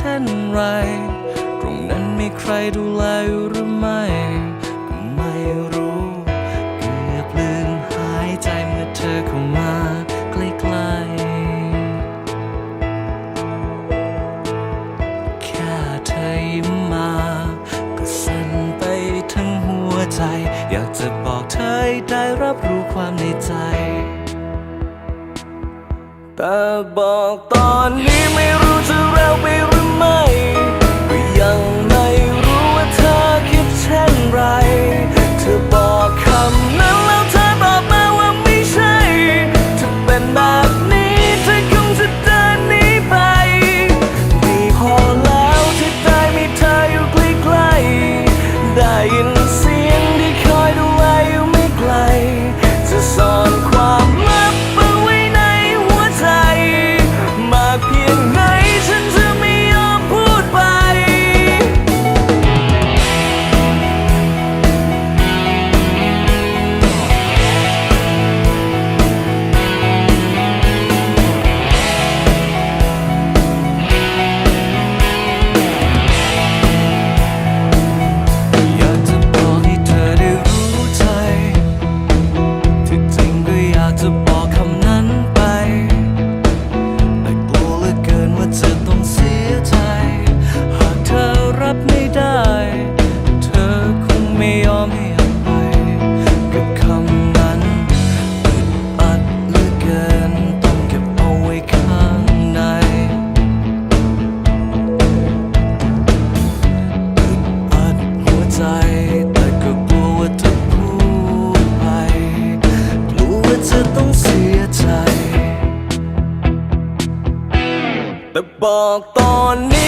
ช่นไร ตรงนั้นมีใครดูแลอยู่หรือไม่ก็ไม่รู้เกือบลืมหายใจเมื่อเธอเข้ามาใกล้ๆแค่เธอยิ้มมา ก็สั่นไปทั้งหัวใจ อยากจะบอกเธอได้รับรู้ความในใจแต่บอกตอนนี้ไม่รู้จะเร็วไป ได้ เธอคงไม่ยอมให้อภัยกับคำนั้นอึดอัดเหลือเกินต้องเก็บเอาไว้ข้างในอึดอัดหัวใจแต่ก็กลัวว่าจะพูดไปกลัวว่าจะต้องเสียใจ แต่บอกตอนนี้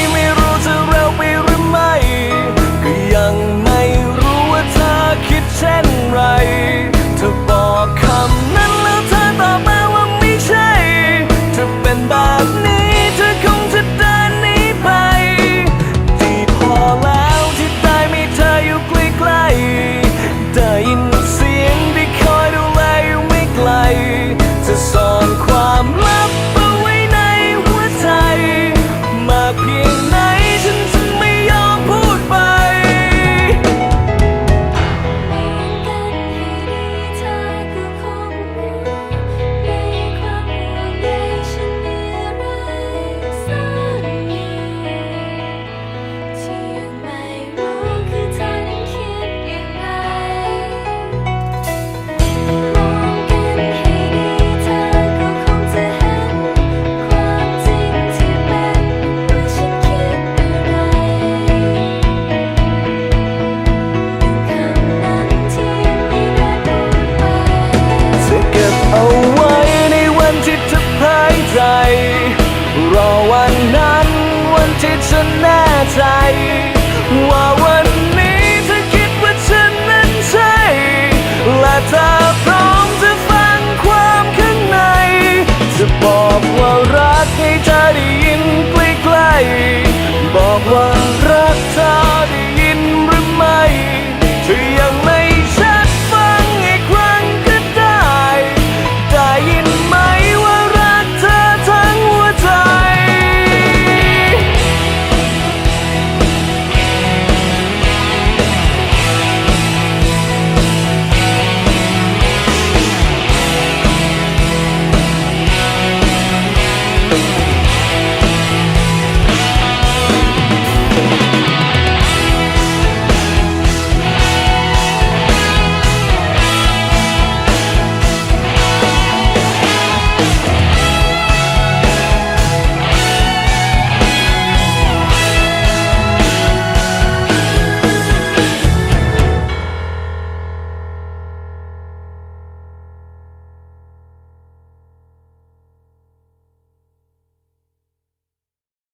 ว่ารักเธอ